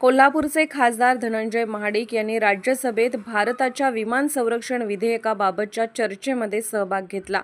कोल्हापूरचे खासदार धनंजय महाडिक यांनी राज्यसभेत भारताच्या विमान संरक्षण विधेयकाबाबतच्या चर्चेमध्ये सहभाग घेतला.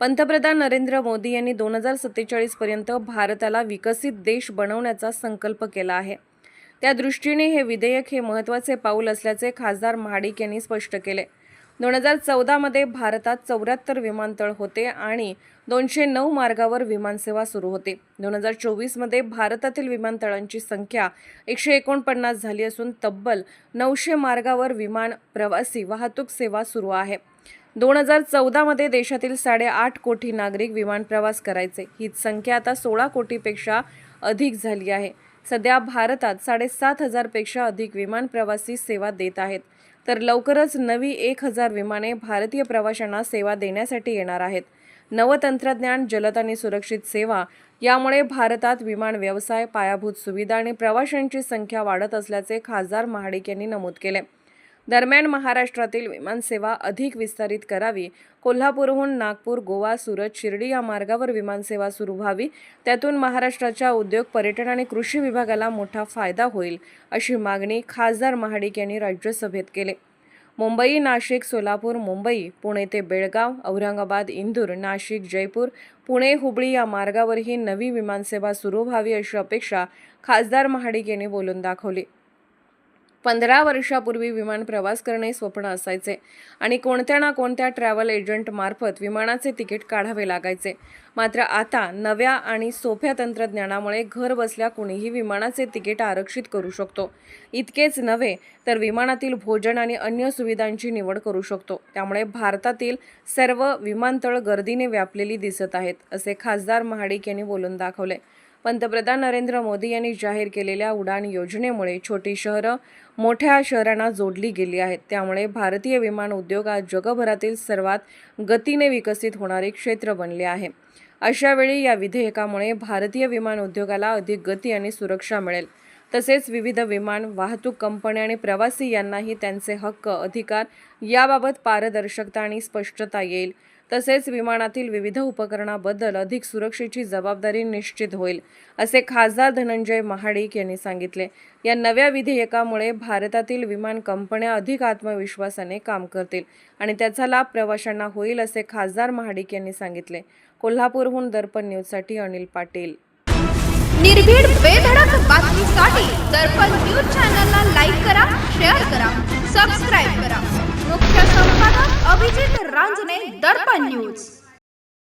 पंतप्रधान नरेंद्र मोदी यांनी दोन हजार सत्तेचाळीसपर्यंत भारताला विकसित देश बनवण्याचा संकल्प केला आहे. त्या दृष्टीने हे विधेयक हे महत्त्वाचे पाऊल असल्याचे खासदार महाडिक यांनी स्पष्ट केले. दोन हजार चौदामध्ये भारतात चौऱ्याहत्तर विमानतळ होते आणि दोनशे नऊ मार्गावर विमानसेवा सुरू होते. दोन हजार चोवीसमध्ये भारतातील विमानतळांची संख्या एकशे एकोणपन्नास झाली असून तब्बल नऊशे मार्गावर विमान प्रवासी वाहतूक सेवा सुरू आहे. दोन हजार चौदामध्ये देशातील साडेआठ कोटी नागरिक विमान प्रवास करायचे. ही संख्या आता सोळा कोटीपेक्षा अधिक झाली आहे. सध्या भारतात साडेसात हजारपेक्षा अधिक विमान प्रवासी सेवा देत आहेत. तर लवकरच नवी एक हजार विमाने भारतीय प्रवाशांना सेवा देण्यासाठी येणार आहेत. नवतंत्रज्ञान जलद आणि सुरक्षित सेवा यामुळे भारतात विमान व्यवसाय पायाभूत सुविधा आणि प्रवाशांची संख्या वाढत असल्याचे खासदार महाडिक यांनी नमूद केले. दरम्यान महाराष्ट्रातील विमानसेवा अधिक विस्तारित करावी. कोल्हापूरहून नागपूर गोवा सुरत शिर्डी या मार्गावर विमानसेवा सुरू व्हावी. त्यातून महाराष्ट्राच्या उद्योग पर्यटन आणि कृषी विभागाला मोठा फायदा होईल अशी मागणी खासदार महाडिक यांनी राज्यसभेत केले. मुंबई नाशिक सोलापूर मुंबई पुणे ते बेळगाव औरंगाबाद इंदूर नाशिक जयपूर पुणे हुबळी या मार्गावर ही नवी विमानसेवा सुरू व्हावी अशी अपेक्षा खासदार महाडिक यांनी बोलून दाखवली. पंधरा वर्षापूर्वी विमान प्रवास करणे स्वप्न असायचे आणि कोणत्या ना कोणत्या ट्रॅव्हल एजंटमार्फत विमानाचे तिकीट काढावे लागायचे. मात्र आता नव्या आणि सोप्या तंत्रज्ञानामुळे घर बसल्या कुणीही विमानाचे तिकीट आरक्षित करू शकतो. इतकेच नव्हे तर विमानातील भोजन आणि अन्य सुविधांची निवड करू शकतो. त्यामुळे भारतातील सर्व विमानतळ गर्दीने व्यापलेली दिसत आहेत असे खासदार महाडिक यांनी बोलून दाखवले. पंतप्रधान नरेंद्र मोदी यांनी जाहीर केलेल्या उडान योजनेमुळे छोटी शहरं मोठ्या शहरांना जोडली गेली आहेत. त्यामुळे भारतीय विमान उद्योग आज जगभरातील सर्वात गतीने विकसित होणारे क्षेत्र बनले आहे. अशावेळी या विधेयकामुळे भारतीय विमान उद्योगाला अधिक गती आणि सुरक्षा मिळेल. तसेच विविध विमान वाहतूक कंपन्या आणि प्रवासी यांनाही त्यांचे हक्क अधिकार याबाबत पारदर्शकता आणि स्पष्टता येईल. तसेच विमानातील विविध उपकरणाबद्दल अधिक सुरक्षेची जबाबदारी निश्चित होईल असे खासदार धनंजय महाडिक यांनी सांगितले. या नव्या विधेयकामुळे भारतातील विमान कंपन्या अधिक आत्मविश्वासाने काम करतील आणि त्याचा लाभ प्रवाशांना होईल असे खासदार महाडिक यांनी सांगितले. कोल्हापूरहून दर्पण न्यूजसाठी अनिल पाटील. निर्भीड बेधडक बातमीसाठी दर्पण न्यूज चॅनलला लाईक करा शेअर करा सबस्क्राईब સાંભળીને દર્પણ ન્યૂઝ